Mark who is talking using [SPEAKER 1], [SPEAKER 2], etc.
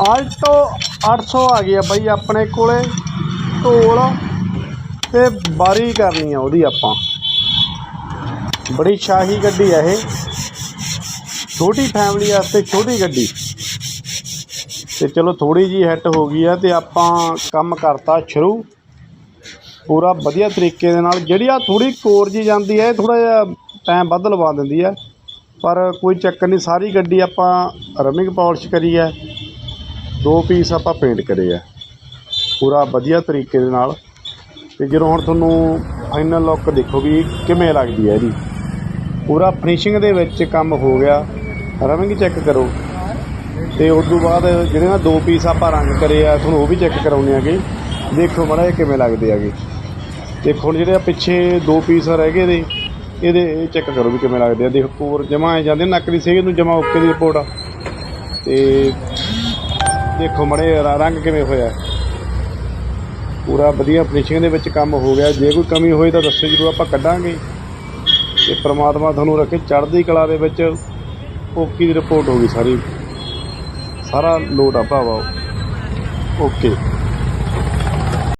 [SPEAKER 1] Alto 800 ਆ ਗਈ ਆ ਬਾਈ ਆਪਣੇ ਕੋਲੇ, ਢੋਲ ਤੇ ਬਾਰੀ ਕਰਨੀ ਆ ਉਹਦੀ ਆਪਾਂ। ਬੜੀ ਸ਼ਾਹੀ ਗੱਡੀ ਆ ਇਹ। ਛੋਟੀ ਫੈਮਿਲੀ ਵਾਸਤੇ ਛੋਟੀ ਗੱਡੀ। ਤੇ ਚਲੋ ਥੋੜੀ ਜੀ ਹਿੱਟ ਹੋ ਗਈ ਆ ਤੇ ਆਪਾਂ ਕੰਮ ਕਰਤਾ ਸ਼ੁਰੂ। ਪੂਰਾ ਵਧੀਆ ਤਰੀਕੇ ਦੇ ਨਾਲ। ਜਿਹੜੀ ਆ ਥੋੜੀ ਕੋਰ ਜੀ ਜਾਂਦੀ ਹੈ ਥੋੜਾ ਜਿਹਾ ਟਾਈਮ ਵੱਧ ਲਵਾ ਦਿੰਦੀ ਹੈ ਪਰ ਕੋਈ ਚੱਕਰ ਨਹੀਂ, ਸਾਰੀ ਗੱਡੀ ਆਪਾਂ ਰਮਿੰਗ ਪਾਲਿਸ਼ ਕਰੀ ਹੈ ਦੋ ਪੀਸ ਆਪਾਂ ਪੇਂਟ ਕਰੇ ਆ। ਪੂਰਾ ਵਧੀਆ ਤਰੀਕੇ ਦੇ ਨਾਲ। ਤੇ ਜਦੋਂ ਹੁਣ ਤੁਹਾਨੂੰ ਫਾਈਨਲ ਲੁੱਕ ਦੇਖੋ ਵੀ ਕਿਵੇਂ ਲੱਗਦੀ ਹੈ ਇਹਦੀ। ਪੂਰਾ ਫਿਨਿਸ਼ਿੰਗ ਦੇ ਵਿੱਚ ਕੰਮ ਹੋ ਗਿਆ। ਰਵਿੰਗ ਚੈੱਕ ਕਰੋ। ਤੇ ਉਸ ਤੋਂ ਬਾਅਦ ਜਿਹੜੇ ਨਾ ਦੋ ਪੀਸ ਆਪਾਂ ਰੰਗ ਕਰੇ ਆ, ਤੁਹਾਨੂੰ ਉਹ ਵੀ ਚੈੱਕ ਕਰਾਉਣੇ ਆਗੇ ਦੇਖੋ ਮਾੜਾ ਜਿਹਾ ਕਿਵੇਂ ਲੱਗਦੇ ਆਗੇ ਦੇਖੋ ਹੁਣ ਜਿਹੜੇ ਆ ਪਿੱਛੇ ਦੋ ਪੀਸ ਰਹਿ ਗਏ ਦੇ ਇਹਦੇ ਇਹ ਚੈੱਕ ਕਰੋ ਵੀ ਕਿਵੇਂ ਲੱਗਦੇ ਆ। ਦੇਖੋ ਕੋਰ ਜਮਾ ਆ ਜਾਂਦੇ ਨੱਕ ਦੀ ਸੇਧ ਨੂੰ ਜਮਾ ਓਕੇ ਦੀ ਰਿਪੋਰਟ ਆ। ਤੇ ਦੇਖੋ ਮੜੇ ਰੰਗ ਕਿਵੇਂ ਹੋਇਆ? ਪੂਰਾ ਵਧੀਆ ਫਿਨਿਸ਼ਿੰਗ ਦੇ ਵਿੱਚ ਕੰਮ ਹੋ ਗਿਆ। ਜੇ ਕੋਈ ਕਮੀ ਹੋਈ ਤਾਂ ਦੱਸੋ ਜਦੋਂ ਆਪਾਂ ਕੱਢਾਂਗੇ। ਤੇ ਪ੍ਰਮਾਤਮਾ ਤੁਹਾਨੂੰ ਰੱਖੇ, ਚੜ੍ਹਦੀ ਕਲਾ ਦੇ ਵਿੱਚ ਓਕੀ ਦੀ ਰਿਪੋਰਟ ਹੋ ਗਈ ਸਾਰੀ। ਸਾਰਾ ਲੋਡ ਆ ਭਰਾਵਾ ਓਕੇ।